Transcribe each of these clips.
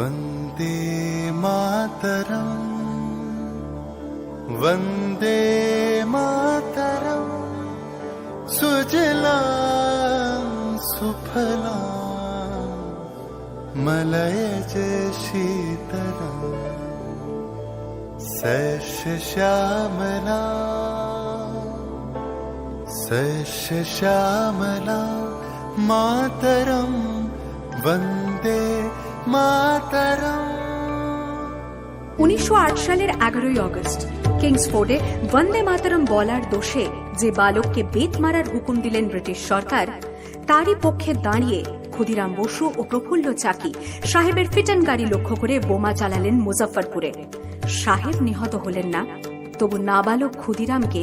वन्दे मातरम्। वन्दे मातरम्। सुजलां सुफलां मलयज शीतलम्। सस्यश्यामला सस्यश्यामला मातरं वन्दे উনিশশো সালের এগারোই অগস্ট কিংসফোর্ডে বন্দে মাতরম বলার দোষে যে বালককে বেত মারার হুকুম দিলেন ব্রিটিশ সরকার, তারই পক্ষে দাঁড়িয়ে ক্ষুদিরাম বসু ও প্রফুল্ল চাকি সাহেবের ফিটন গাড়ি লক্ষ্য করে বোমা চালালেন মুজফ্ফরপুরে। সাহেব নিহত হলেন না, তবু নাবালক ক্ষুদিরামকে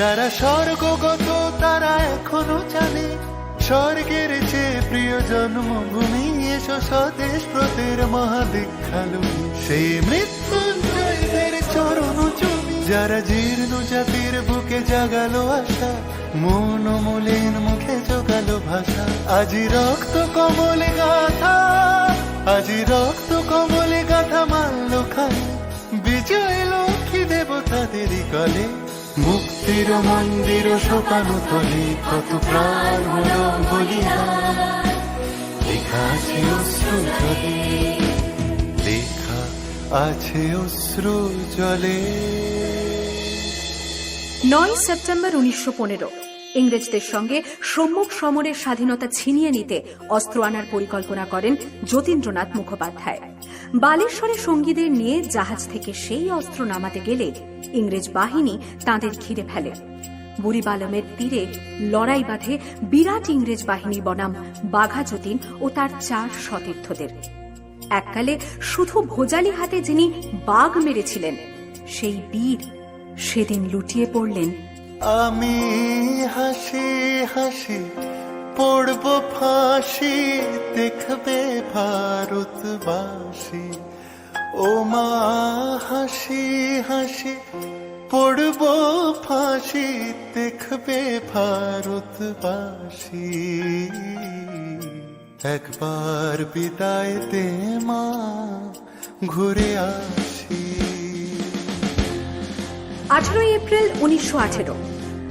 যারা স্বর্গগত, তারা এখনও জানে, স্বর্গের যে প্রিয় জন্মভূমি এসো স্বদেশ প্রতের মহাদীক্ষালু। সেই মৃত্যুঞ্জয়দের চরণ চুমি যারা জীর্ণ জাতির বুকে জাগালো আশা, মন মলিন মুখে জোগালো ভাষা। আজি রক্ত কমলে গাথা, আজি রক্ত কমলে গাথা মানল খালে বিজয় লক্ষ্মী দেবতাদেরই কলে। মুক্তির মন্দির শোকানো তলে কত প্রাণ হলো বলিদান লেখা আছে অশ্রু জলে, লেখা আছে অশ্রু জলে। নয় সেপ্টেম্বর উনিশশো পনেরো। ইংরেজদের সঙ্গে সম্মুখ সমরের স্বাধীনতা ছিনিয়ে নিতে অস্ত্র আনার পরিকল্পনা করেন যতীন্দ্রনাথ মুখোপাধ্যায়। বালেশ্বরে সঙ্গীদের নিয়ে জাহাজ থেকে সেই অস্ত্র নামাতে গেলে ইংরেজ বাহিনী তাঁদের ঘিরে ফেলে। বুড়িবালমের তীরে লড়াই বাঁধে বিরাট ইংরেজ বাহিনী বনাম বাঘা যতীন ও তার চার সতীর্থদের। এককালে শুধু ভোজালি হাতে যিনি বাঘ মেরেছিলেন, সেই বীর সেদিন লুটিয়ে পড়লেন। আমি হাসি হাসি পড়ব ফাঁসি, দেখবে ভারতবাসী। ও মা, হাসি হাসি, পড়ব ফাঁসি, দেখবে ভারতবাসী। একবার বিদায় দে মা, ঘুরে আসি। আঠারোই এপ্রিল উনিশশো আঠেরো।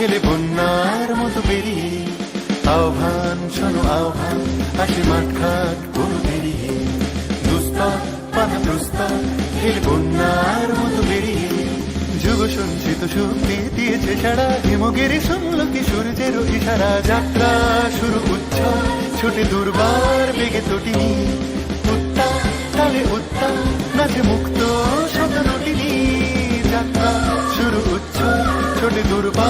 ফেলে বন্যার মতো বেরিয়ে আহ্বান, শোনো আহ্বান আসে মাঠঘাট বন পেরিয়ে। দুস্তার বাধা প্রস্তার ফেলে বন্যার মতো বেরিয়ে যুগ সঞ্চিত শক্তি দিয়েছে সারা হিমগিরি কি সূর্যের ইশারা? যাত্রা শুরু উচ্ছল, ছুটে দুর্বার বেগে তটিনী উত্তা তালে উত্তা নাচে মুক্ত শতনটিনী যাত্রা শুরু উচ্ছল, ছোটে দুর্বার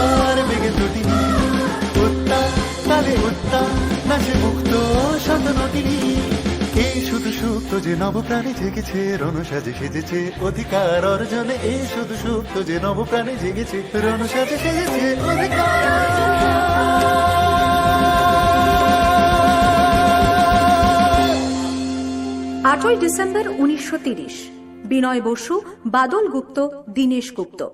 যে নবপ্রাণে জেগেছে, রণসাজে সেজেছে, অধিকার অর্জনে এই শুধু সুপ্ত যে নবপ্রাণে জেগেছে, রণসাজে সেজেছে, অধিকার আটই ডিসেম্বর উনিশশো বিনয় বসু, বাদল গুপ্ত, দীনেশ গুপ্ত।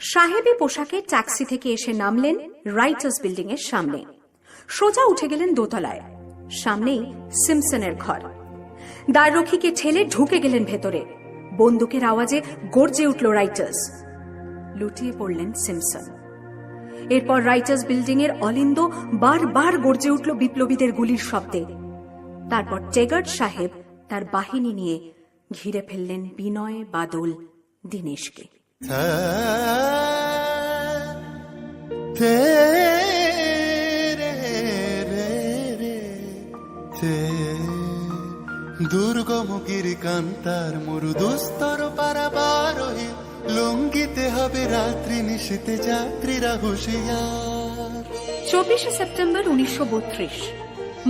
সাহেবী পোশাকে ট্যাক্সি থেকে এসে নামলেন রাইটার্স বিল্ডিং এর সামনে। সোজা উঠে গেলেন দোতলায়। সামনেই সিমসনের ঘর। দ্বাররক্ষীকে ঠেলে ঢুকে গেলেন ভেতরে বন্দুকের আওয়াজে গর্জে উঠল রাইটার্স লুটিয়ে পড়লেন সিমসন এরপর রাইটার্স বিল্ডিং এর অলিন্দ বারবার গর্জে উঠল বিপ্লবীদের গুলির শব্দে তারপর টেগার্ড সাহেব তার বাহিনী নিয়ে ঘিরে ফেললেন বিনয় বাদল দীনেশকে দুর্গমুখীর কান্তার মরু দুস্তর পারাবার লঙ্গিতে হবে রাত্রি নিশীতে যাত্রীরা হুঁশিয়ার। চব্বিশে সেপ্টেম্বর উনিশশো বত্রিশ,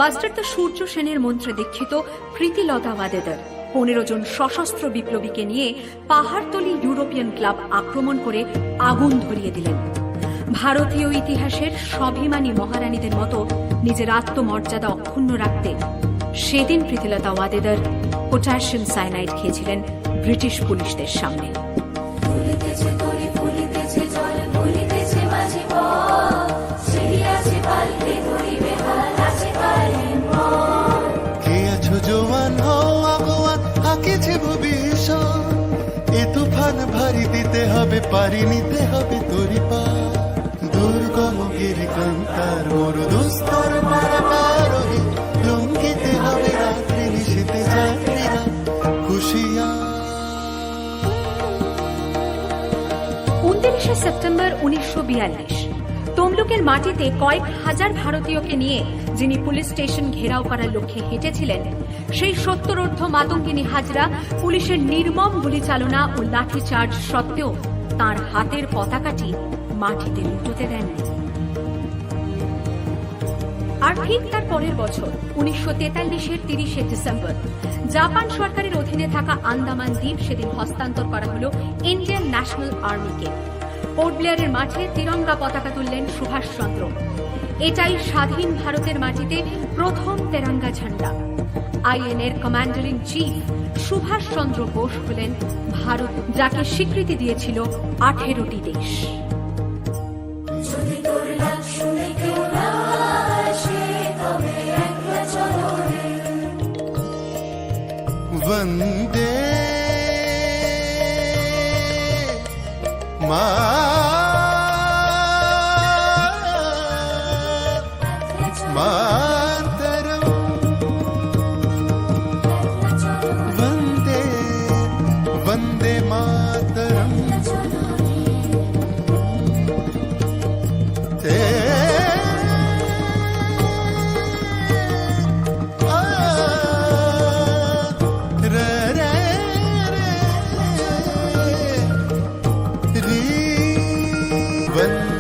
মাস্টার দ্য সূর্য সেনের মন্ত্রে দীক্ষিত প্রীতিলতা ওয়াদেদার পনেরো জন সশস্ত্র বিপ্লবীকে নিয়ে পাহাড়তলি ইউরোপিয়ান ক্লাব আক্রমণ করে আগুন ধরিয়ে দিলেন। ভারতীয় ইতিহাসের স্বাভিমানী মহারানীদের মতো নিজের আত্মমর্যাদা অক্ষুণ্ণ রাখতে সেদিন প্রীতিলতা ওয়াদেদার পটাশিয়াম সাইনাইড খেয়েছিলেন ব্রিটিশ পুলিশদের সামনে। জোয়ান হও আগোয়ান আঁকেছে ভবিষ্যৎ। এ তুফান ভারী দিতে হবে পারি নিতে হবে তরি পা। দুর্গম গিরিকান্তার মরু দুস্তর পারাবার সেপ্টেম্বর উনিশশো বিয়াল্লিশ। তমলুকের মাটিতে কয়েক হাজার ভারতীয়কে নিয়ে যিনি পুলিশ স্টেশন ঘেরাও করার লক্ষ্যে হেঁটেছিলেন, সেই সত্তরোর্ধ মাতঙ্গিনী হাজরা পুলিশের নির্মম গুলিচালনা ও লাঠিচার্জ সত্ত্বেও তার হাতের পতাকাটি মাটিতে লুটোতে দেননি। আর ঠিক তার পরের বছর, উনিশশো তেতাল্লিশের তিরিশে ডিসেম্বর, জাপান সরকারের অধীনে থাকা আন্দামান দ্বীপ সেদিন হস্তান্তর করা হল ইন্ডিয়ান ন্যাশনাল আর্মিকে। পোর্ট ব্লেয়ারের মাঠে তিরঙ্গা পতাকা তুললেন সুভাষচন্দ্র এটাই স্বাধীন ভারতের মাটিতে প্রথম তেরঙ্গা ঝান্ডা। আইএনএর commander in chief Subhas Chandra Bose হলেন ভারত, যাকে স্বীকৃতি দিয়েছিল আঠেরোটি দেশ। ಬಂದೆ ಮಾ But